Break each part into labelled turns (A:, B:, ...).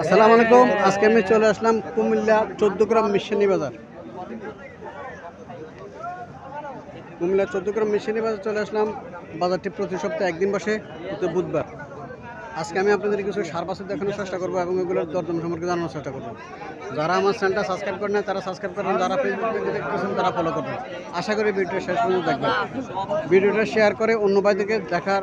A: আসসালামু আলাইকুম। আজকে আমি চলে আসলাম কুমিল্লা চোদ্দ গ্রাম মিশনি বাজার। কুমিল্লা চোদ্দ গ্রাম মিশনি বাজার চলে আসলাম। বাজারটি প্রতি সপ্তাহে একদিন বসে, প্রতি বুধবার। আজকে আমি আপনাদের কিছু সার বাছর দেখানোর চেষ্টা করব এবং এগুলোর দরদাম সম্পর্কে জানানোর চেষ্টা করব। যারা আমার চ্যানেলটা সাবস্ক্রাইব করেন না তারা সাবস্ক্রাইব করবেন যারা ফেসবুক তারা ফলো করবেন। আশা করি ভিডিওটা শেষ পর্যন্ত দেখবেন। ভিডিওটা শেয়ার করে অন্য ভাইদেরকে দেখার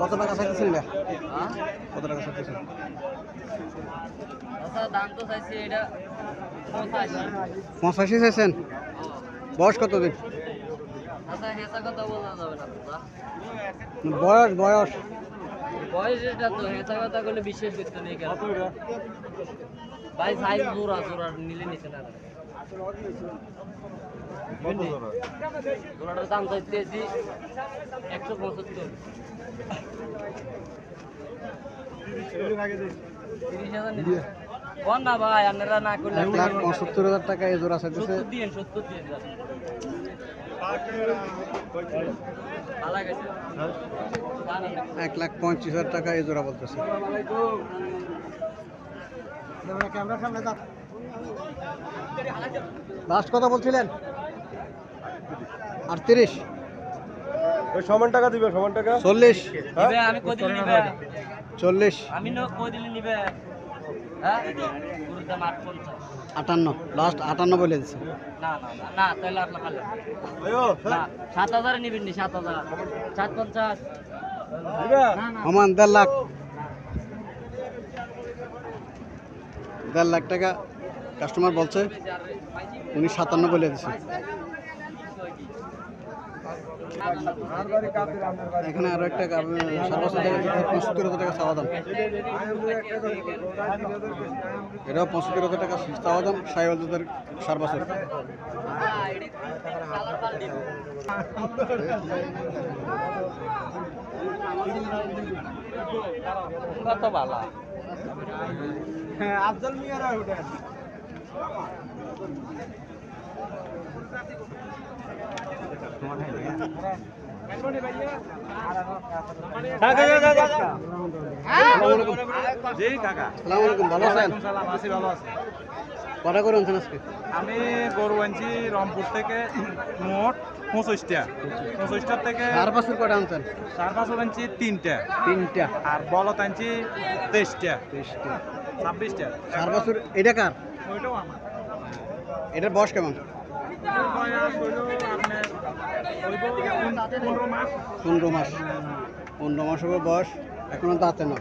A: কত টাকা চাইতেছেন এটা কত টাকা চাইতেছেন
B: আচ্ছা পঁচাশি।
A: চাইছেন? বয়স কতদিন?
B: আচ্ছা হেঁচা কথা বলা যাবে না
A: বয়স বয়স।
B: বয়স এটা তো হেঁচা কথা করলে বিশ্বাস করতে নেই কেন? ভাই সাইজ জোড়া জোড়া নিলে নিচে না জোড়াটার দাম চাইতেছি একশো পঁচাত্তর। তিরিশ হাজার কোন না ভাই আপনারা না করলে
A: এক লাখ পঁচাত্তর হাজার টাকা এই জোড়া চাইতেছে
B: সত্তর দিন সত্তর।
A: এক লাখ পঁয়ত্রিশ হাজার টাকা এই জোড়া বলতেছে। লাস্ট কথা বলছিলেন? আটত্রিশ
C: ওই সমান টাকা দিবে সমান টাকা?
A: চল্লিশ।
B: নিবে আমি কই দিলে নিবে?
A: চল্লিশ।
B: আমি ন কই দিলে নিবে? হ্যাঁ?
A: আটান্ন। লাস্ট আটান্ন বলে দিচ্ছে
B: সাত হাজারে নিবেন নি সাত হাজার। সাত পঞ্চাশ না না।
A: সমান দেড় লাখ। দেড় লাখ টাকা কাস্টমার বলছে। উনি সাতান্ন বলে দিচ্ছে এখানে আরও একটা পঁচাত্তর হাজার টাকা চাওয়া দাম। এটাও পঁচাত্তর হাজার টাকা চাওয়া দাম সাই হাজার সার বছর
B: কত ভালো
C: আফজল মিয়ারা ওটা।
A: কটা করে আনছেন আজকে
C: আমি গরু আনছি রংপুর থেকে মোট পঁচিশটা পঁচিশটার থেকে
A: সার বছর কটা আনছেন
C: চার বছর আনছি তিনটা
A: তিনটা
C: আর বলত আনছি তেইশটা
A: তেইশটা
C: ছাব্বিশটা
A: সার বছর এটা কার?
C: ওইটাও আমার
A: এটার বয়স কেমন?
C: পনেরো মাস।
A: পনেরো মাস হবে বয়স এখনও দাঁতে না।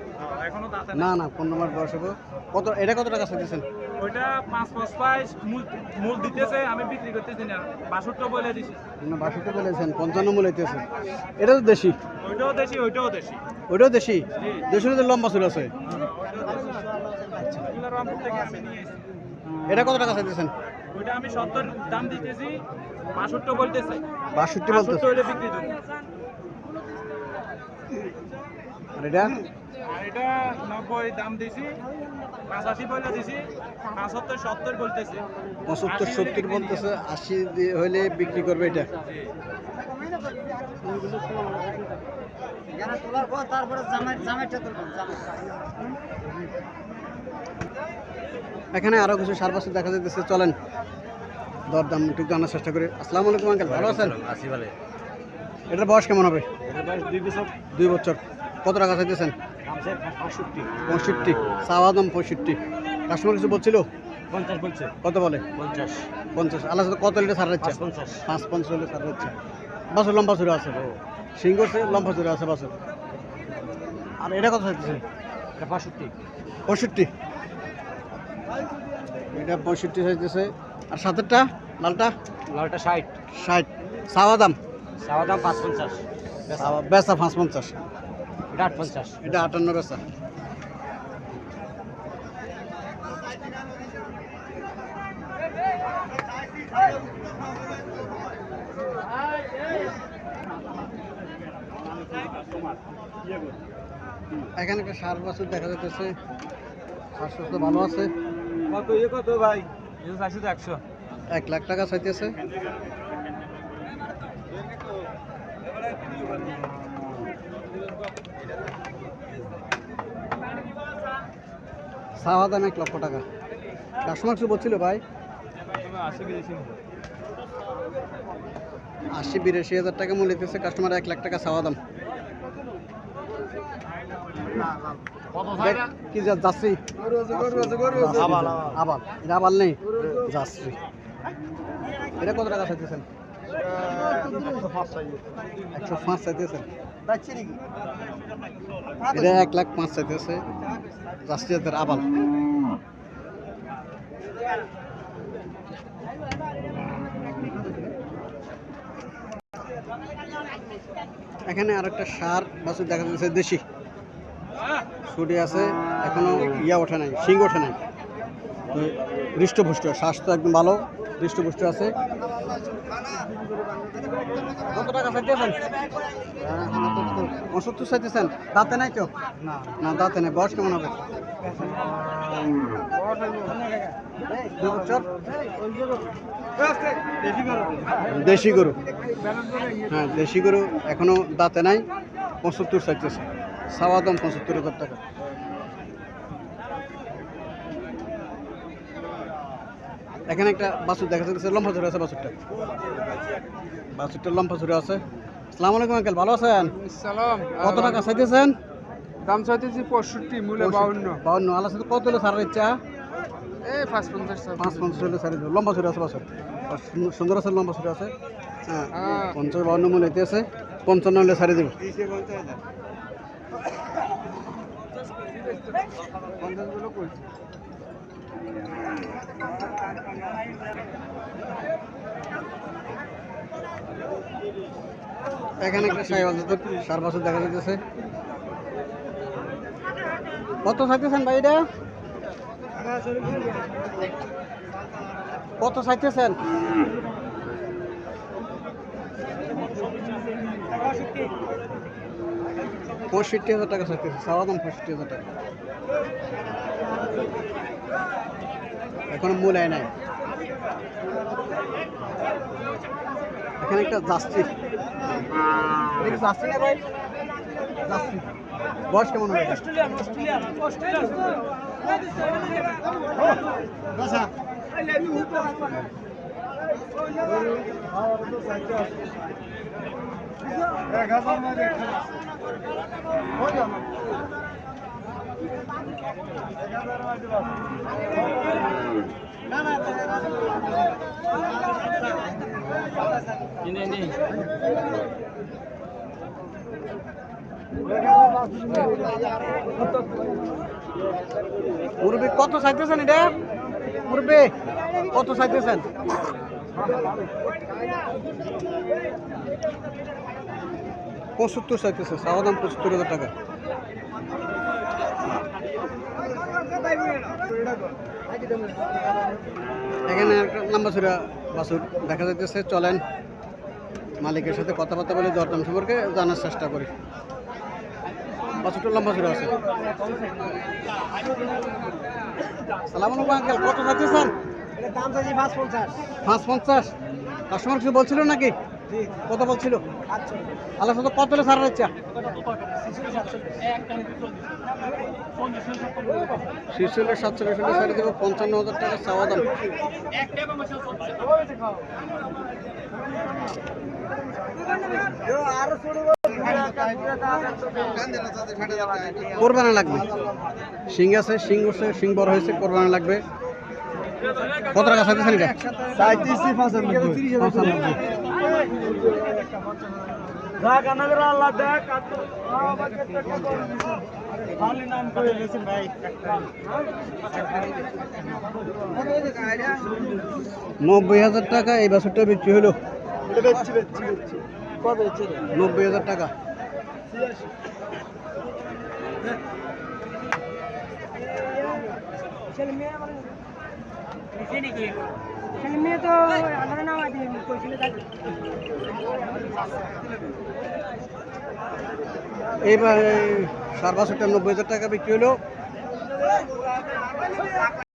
A: না। না পনেরো মাস বয়স হবে। কত এটা কত টাকা চাইতেছেন?
C: ওইটা পাঁচ পাঁচ পাঁচ মূল মূল দিতেছে আমি বিক্রি করতেছি না। বাষট্টি বলে দিছি।
A: আপনার বাষট্টি বলেছেন পঞ্চান্ন মূল হইতেছে। এটা তো দেশি।
C: ওইটাও দেশি ওইটাও দেশি।
A: ওইটাও দেশি? দেশি লম্বা চুল আছে?
C: নিয়ে এসেছি
A: এটা কত টাকা চাইতেছেন?
C: ওইটা আমি সত্তর দাম দিতেছি বাষট্টি বলতেছে।
A: বাষট্টি বলতেছে?
C: হইলে বিক্রি দেবো
A: আর এটা?
C: আর এটা নব্বই দাম দিছি পঁচাশি বলে দিছি পঁচাত্তর সত্তর বলতেছে।
A: পঁচাত্তর সত্তর বলতেছে আশি দিয়ে হইলে বিক্রি করবে এটা।
B: তোলার পর তারপরে জামাই জামাইটা তুলবেন জামাই।
A: এখানে আরও কিছু সার বছর দেখা যাইতেছে চলেন। দরদাম একটু জানার চেষ্টা করি। আসসালামু আলাইকুম আঙ্কেল ভালো আছেন?
B: আসি ভালো।
A: এটার বয়স কেমন হবে?
C: দুই বছর।
A: কত টাকা চাইতেছেন?
C: পঁয়ষট্টি।
A: পঁয়ষট্টি। চাওয়া দাম পঁয়ষট্টি। কাস্টমার কিছু বলছিল?
C: পঞ্চাশ বলছে।
A: কত বলে?
C: পঞ্চাশ।
A: পঞ্চাশ। আল্লাহ কত লিটার সার
C: পঞ্চাশ।
A: পাঁচ পঞ্চাশ লিটার সার হচ্ছে। বছর লম্বা চুরে আছে। সিং করছে লম্বা চুরে আছে বছর। আর এটা কত চাইতেছেন?
C: বাষট্টি
A: পঁয়ষট্টি। এটা পঁয়ষট্টি চাইতেছে। আর সাতেরটা? লালটা?
C: লালটা ষাট।
A: ষাট। চাওয়া দাম
C: চাওয়া দাম পাঁচ পঞ্চাশ
A: বেচা পাঁচ পঞ্চাশ
C: এটা আট পঞ্চাশ
A: এটা আটান্ন বেচা। এখানে একটা সার বছর দেখা যাচ্ছে সার স্বাস্থ্য ভালো আছে।
C: কত ইয়ে কত ভাই? চাইছি তো একশো।
A: এক লাখ টাকা চাইতেছে। চাওয়া দাম এক লক্ষ টাকা। কাস্টমার কিছু বলছিল ভাই?
C: আশি,
A: বিরাশি হাজার টাকা মূল্য দিতেছে। কাস্টমার এক লাখ টাকা চাওয়া দাম। কি যা যাচ্ছি? আবাল আবাল। এটা আবাল নেই। যাচ্ছি। এটা কত টাকা চাইতেছেন? একশো পাঁচ চাইতেছেন। এটা এক লাখ পাঁচ চাইতেছে। যাচ্ছি এখানে আরেকটা সার বাছুর দেখা যাচ্ছে দেশি। ছুটি আছে, এখনও ইয়া ওঠে নাই, শিং ওঠে নাই। তো হৃষ্টপুষ্ট স্বাস্থ্য একদম ভালো হৃষ্টপুষ্ট আছে। কত টাকা চাইতেছেন? দাঁতে নাই তো? না, দাঁতে নাই। বয়স কেমন হবে? দেশি গরু। হ্যাঁ দেশি গরু এখনও দাঁতে নাই, পঁচাত্তর চাইতেছে। সাওয়া দাম পঁচাত্তর হাজার টাকা। এখানে একটা বাছুর দেখা যাচ্ছে লম্বা ঝুড়ে আছে বাছুরটা। বাছুরটা লম্বা ঝুড়ে আছে। আসসালামু আলাইকুম আঙ্কেল ভালো আছেন?
C: সালাম
A: কত টাকা চাইতেছেন?
C: দাম চাইতেছি পঁয়ষট্টি মূল্য বাউন্ন।
A: বাউন্ন। আল্লাহ সাথে কত হলে সারার ইচ্ছা?
C: এই পাঁচ পঞ্চাশ
A: পাঁচ পঞ্চাশ হলে সারি লম্বা ঝুড়ে আছে বাছুর। সুন্দর- আছে লম্বা ঝুড়ে আছে। হ্যাঁ
C: হ্যাঁ।
A: পঞ্চাশ বাউন্ন মূল্য এতে আছে পঞ্চান্ন হলে সারি দেবো। এখানে একটা জাতের সার বছর দেখা যাচ্ছে কত চাইতেছেন ভাই কত চাইতেছেন? পঁয়ষট্টি হাজার টাকা চাইতেছে, চাওয়া দাম পঁয়ষট্টি হাজার টাকা। এখনও মূল আয় নাই। এখানে একটা যাচ্ছি যাচ্ছি ভাই? যাচ্ছি বয়স কেমন হবে? মুরব্বী কত চাইতেছেন এটা? মুরব্বী কত চাইতেছেন? পঁচাত্তর চাইতেছে চাওয়া দাম পঁচাত্তর হাজার টাকা। এখানে একটা লম্বা ছুরা বাছুর। দেখা যাইতেছে চলেন। মালিকের সাথে কথাবার্তা বলে দরদাম সম্পর্কে জানার চেষ্টা করি। বাছুরটা লম্বা ছুরা আছে। সালাম আলাইকুম আঙ্কেল। কত
C: দাম চাইছি পাঁচ পঞ্চাশ।
A: পাঁচ পঞ্চাশ। কাস্টমার কিছু বলছিল নাকি? কত বলছিল। আল্লাহ সাথে কত সারা ইচ্ছা শীর্ষ হলে সাতচল্লিশ হলে দেবো পঞ্চান্ন হাজার টাকা চাওয়া দাম। কোরবানা লাগবে। শিং আছে শিং উঠছে শিং বড় হয়েছে কোরবানা লাগবে। কত টাকা পঁচানব্বই। নব্বই হাজার টাকা এই বছরটা বিক্রি হলো। নব্বই হাজার টাকা।
B: নিচে নাকি
D: ছেলে মেয়ে তো
A: এইবার সার বাষট্টি নব্বই হাজার টাকা বিক্রি হলো।